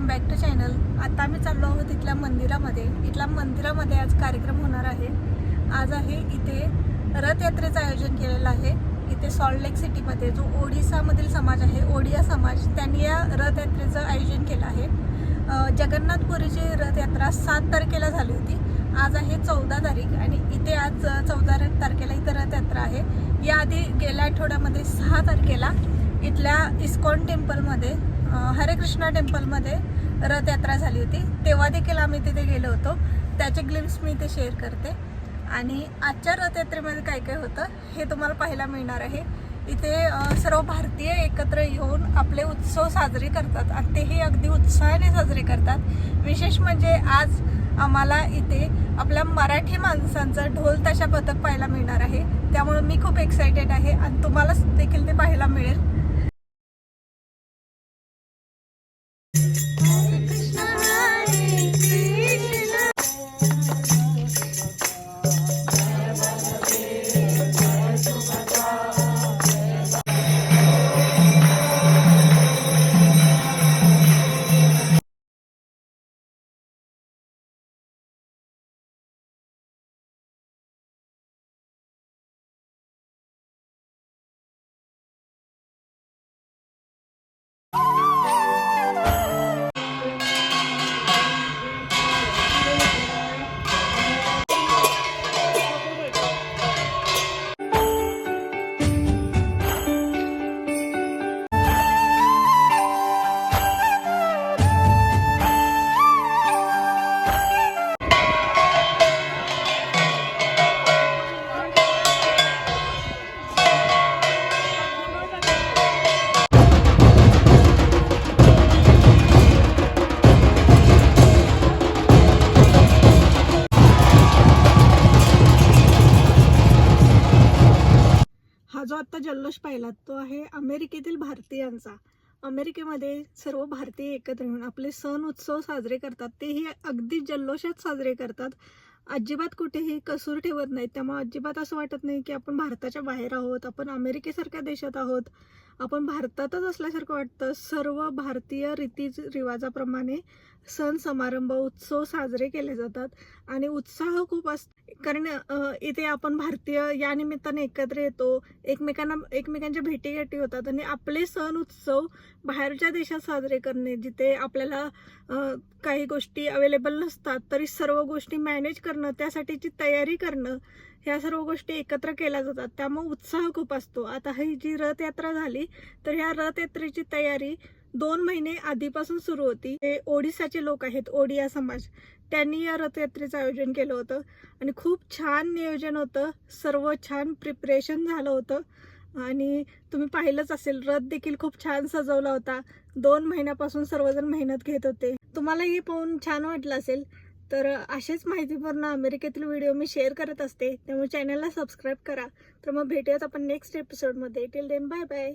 Welcome back to channel. आता आम्ही चाललो आहोत इथल्या मंदिरामध्ये. इथल्या मंदिरामध्ये आज कार्यक्रम होणार आहे. आज आहे इथे रथयात्रेचं आयोजन केलेलं आहे. इथे सॉल्ट लेक सिटीमध्ये जो ओडिसामधील समाज आहे ओडिया समाज त्यांनी या रथयात्रेचं आयोजन केलं आहे. जगन्नाथपुरीची रथयात्रा सात तारखेला झाली होती. आज आहे चौदा तारीख आणि इथे आज चौदा तारखेला इथे रथयात्रा आहे. याआधी गेल्या आठवड्यामध्ये सहा तारखेला इथल्या इस्कॉन टेम्पलमध्ये हरे कृष्णा टेम्पलमध्ये रथयात्रा झाली होती. तेव्हा देखील आम्ही तिथे गेलो होतो. त्याचे ग्लिम्स मी इथे शेअर करते. आणि आजच्या रथयात्रेमध्ये काय काय होतं हे तुम्हाला पाहायला मिळणार आहे. इथे सर्व भारतीय एकत्र येऊन आपले उत्सव साजरे करतात आणि तेही अगदी उत्साहाने साजरे करतात. विशेष म्हणजे आज आम्हाला इथे आपल्या मराठी माणसांचं ढोल ताशा पथक पाहायला मिळणार आहे. त्यामुळे मी खूप एक्सायटेड आहे आणि तुम्हाला देखील ते पाहायला मिळेल. जो आत्ता जल्लोष पाहिला तो आहे अमेरिकेतील भारतीयांचा. अमेरिकेमध्ये सर्व भारतीय एकत्र येऊन आपले सण उत्सव साजरे करतात. तेही अगदी जल्लोषात साजरे करतात. अजिबात कुठेही कसूर ठेवत नाहीत. त्यामुळे अजिबात असं वाटत नाही की आपण भारताच्या बाहेर आहोत आपण अमेरिकेसारख्या देशात आहोत. आपण भारतातच असल्यासारखं वाटतं. सर्व भारतीय रीती रिवाजाप्रमाणे सण समारंभ उत्सव साजरे केले जातात आणि उत्साह खूप असतो कारण इथे आपण भारतीय या निमित्ताने एकत्र येतो. एकमेकांना एकमेकांच्या भेटीगाठी होतात आणि आपले सण उत्सव बाहेरच्या देशात साजरे करणे जिथे आपल्याला काही गोष्टी अवेलेबल नसतात तरी सर्व गोष्टी मॅनेज करणं त्यासाठीची तयारी करणं ह्या सर्व गोष्टी एकत्र केल्या जातात. त्यामुळे उत्साह खूप असतो. आता ही जी रथयात्रा झाली तर ह्या रथयात्रेची तयारी दोन महिने आधीपासून सुरू होती. हे ओडिसाचे लोक आहेत ओडिया समाज. त्यांनी या रथयात्रेचं आयोजन केलं होतं. आणि खूप छान नियोजन होतं. सर्व छान प्रिपरेशन झालं होतं. आणि तुम्ही पाहिलंच असेल रथ देखील खूप छान सजवला होता. दोन महिन्यापासून सर्वजण मेहनत घेत होते. तुम्हाला हे पाहून छान वाटलं असेल तर असेच माहितीपूर्ण अमेरिकेतील व्हिडिओ मी शेअर करत असते. त्यामुळे चॅनलला सबस्क्राईब करा. तर मग भेटूयात आपण नेक्स्ट एपिसोडमध्ये टिल देन बाय बाय